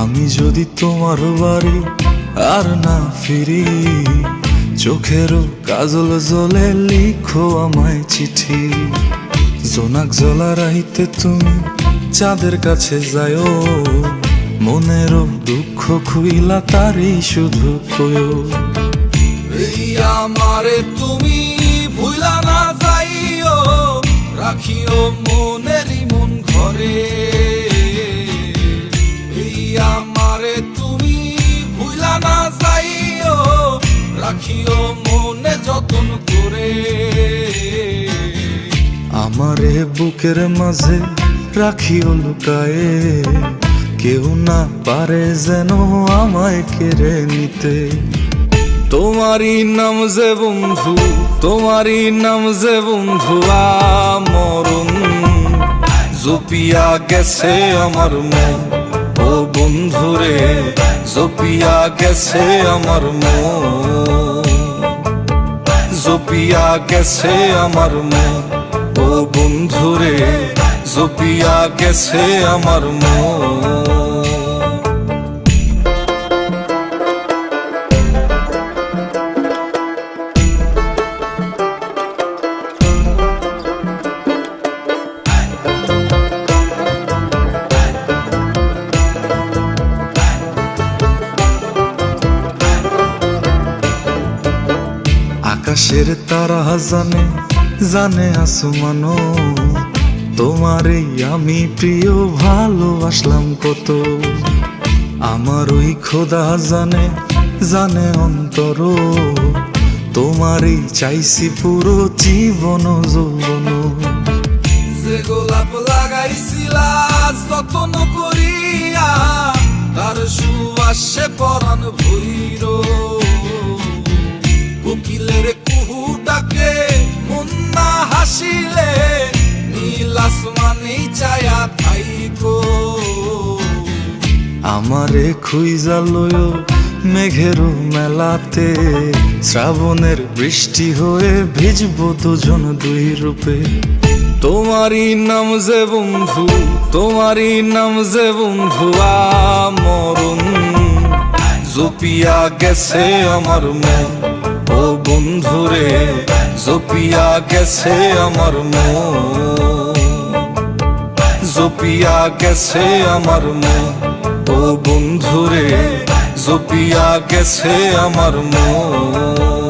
আমি যদি তোমার বাড়ি আর না ফিরি চোখেরও কাজল জলে লিখো আমায় চিঠি। জোনাক জলা রাইতে তুমি চাঁদের কাছে যায়ও মনের দুঃখ খুইলা তারই শুধু কয়ো আমারে তুমি রাখিও মনে যতন করে। আমারে বুকের মাঝে রাখিও লুকায়ে। কেউ না পারে যেন আমায় কেড়ে নিতে। তোমারই নাম যে বন্ধু, তোমারই নাম যে বন্ধু, আমরণ। জপিয়া গেছে আমার মন, ও বন্ধুরে, জপিয়া গেছে আমার মন। জপিয়া গেছে আমার মন। ও বন্ধুরে জপিয়া গেছে আমার মন। আকাশের তারা জানে জানে আসমানো তোমারে আমি প্রিয়, ভালোবাসলাম কত। আমার ওই খোদা জানে জানে অন্তর তোমারই চাইছি পুরো জীবন যৌবন যে গোলাপ লাগাইছিলা যতন করিয়া আমারে খুইজা লয় মেঘের মেলাতে। শ্রাবণের বৃষ্টি হয়ে ভিজব দুজন দুই রূপে। তোমারই নাম যে বন্ধু, তোমারই নাম যে বন্ধু, আমরণ। জপিয়া গেছে আমার মন ও বন্ধুরে জপিয়া গেছে আমার মন জপিয়া গেছে আমার মন বন্ধুরে জপিয়া গেছে আমার মন।